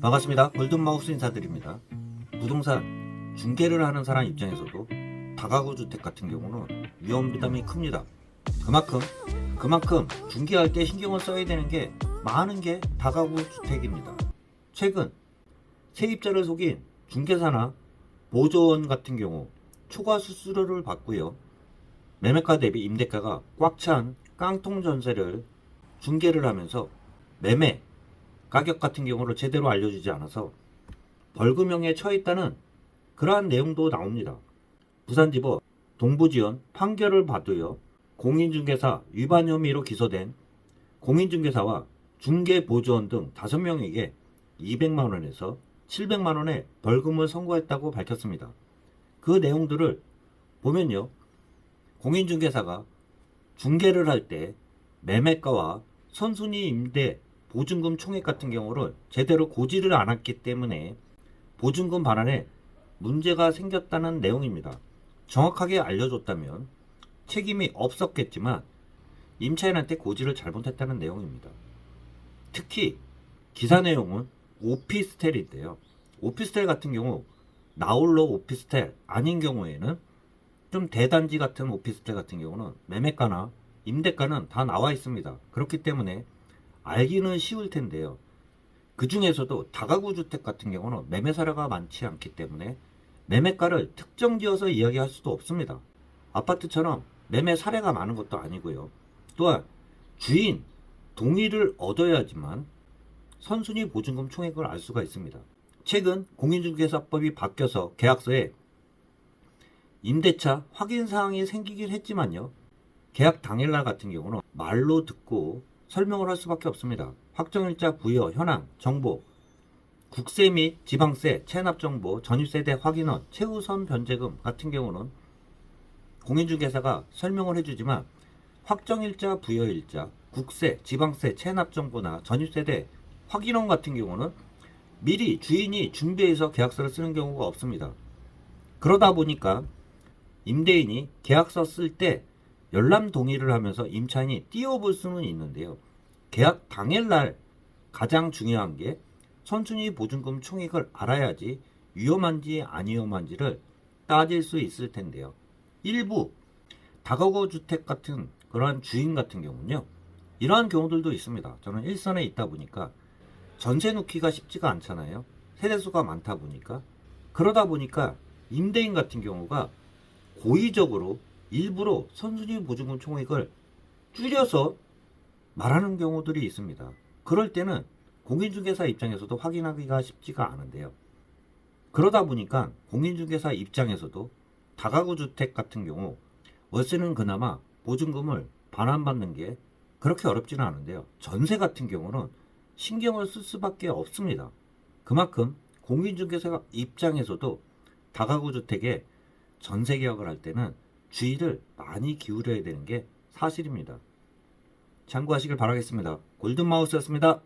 반갑습니다. 골든마우스 인사드립니다. 부동산 중개를 하는 사람 입장에서도 다가구 주택 같은 경우는 위험 부담이 큽니다. 그만큼 그만큼 중개할 때 신경을 써야 되는 게 많은 게 다가구 주택입니다. 최근 세입자를 속인 중개사나 보조원 같은 경우 초과 수수료를 받고요. 매매가 대비 임대가가 꽉 찬 깡통 전세를 중개를 하면서 매매 가격 같은 경우를 제대로 알려주지 않아서 벌금형에 처했다는 그러한 내용도 나옵니다. 부산지법 동부지원 판결을 받고요. 공인중개사 위반 혐의로 기소된 공인중개사와 중개보조원 등 5명에게 200만 원에서 700만 원의 벌금을 선고했다고 밝혔습니다. 그 내용들을 보면요. 공인중개사가 중개를 할 때 매매가와 선순위 임대 보증금 총액 같은 경우를 제대로 고지를 않았기 때문에 보증금 반환에 문제가 생겼다는 내용입니다. 정확하게 알려줬다면 책임이 없었겠지만 임차인한테 고지를 잘못했다는 내용입니다. 특히 기사 내용은 오피스텔인데요. 오피스텔 같은 경우 나홀로 오피스텔 아닌 경우에는 좀 대단지 같은 오피스텔 같은 경우는 매매가나 임대가는 다 나와 있습니다. 그렇기 때문에 알기는 쉬울 텐데요. 그 중에서도 다가구 주택 같은 경우는 매매 사례가 많지 않기 때문에 매매가를 특정 지어서 이야기할 수도 없습니다. 아파트처럼 매매 사례가 많은 것도 아니고요. 또한 주인 동의를 얻어야지만 선순위 보증금 총액을 알 수가 있습니다. 최근 공인중개사법이 바뀌어서 계약서에 임대차 확인 사항이 생기긴 했지만요. 계약 당일날 같은 경우는 말로 듣고 설명을 할 수밖에 없습니다. 확정일자 부여, 현황, 정보, 국세 및 지방세, 체납 정보, 전입세대 확인원, 최우선 변제금 같은 경우는 공인중개사가 설명을 해주지만 확정일자, 부여일자, 국세, 지방세, 체납 정보나 전입세대 확인원 같은 경우는 미리 주인이 준비해서 계약서를 쓰는 경우가 없습니다. 그러다 보니까 임대인이 계약서 쓸 때 열람 동의를 하면서 임차인이 띄워볼 수는 있는데요. 계약 당일날 가장 중요한 게 선순위 보증금 총액을 알아야지 위험한지 안 위험한지를 따질 수 있을 텐데요. 일부 다가구 주택 같은 그러한 주인 같은 경우는요. 이러한 경우들도 있습니다. 저는 일선에 있다 보니까 전세 놓기가 쉽지가 않잖아요. 세대수가 많다 보니까 그러다 보니까 임대인 같은 경우가 고의적으로 일부러 선순위 보증금 총액을 줄여서 말하는 경우들이 있습니다. 그럴 때는 공인중개사 입장에서도 확인하기가 쉽지가 않은데요. 그러다 보니까 공인중개사 입장에서도 다가구 주택 같은 경우 월세는 그나마 보증금을 반환받는 게 그렇게 어렵지는 않은데요. 전세 같은 경우는 신경을 쓸 수밖에 없습니다. 그만큼 공인중개사 입장에서도 다가구 주택에 전세 계약을 할 때는 주의를 많이 기울여야 되는 게 사실입니다. 참고하시길 바라겠습니다. 골든마우스였습니다.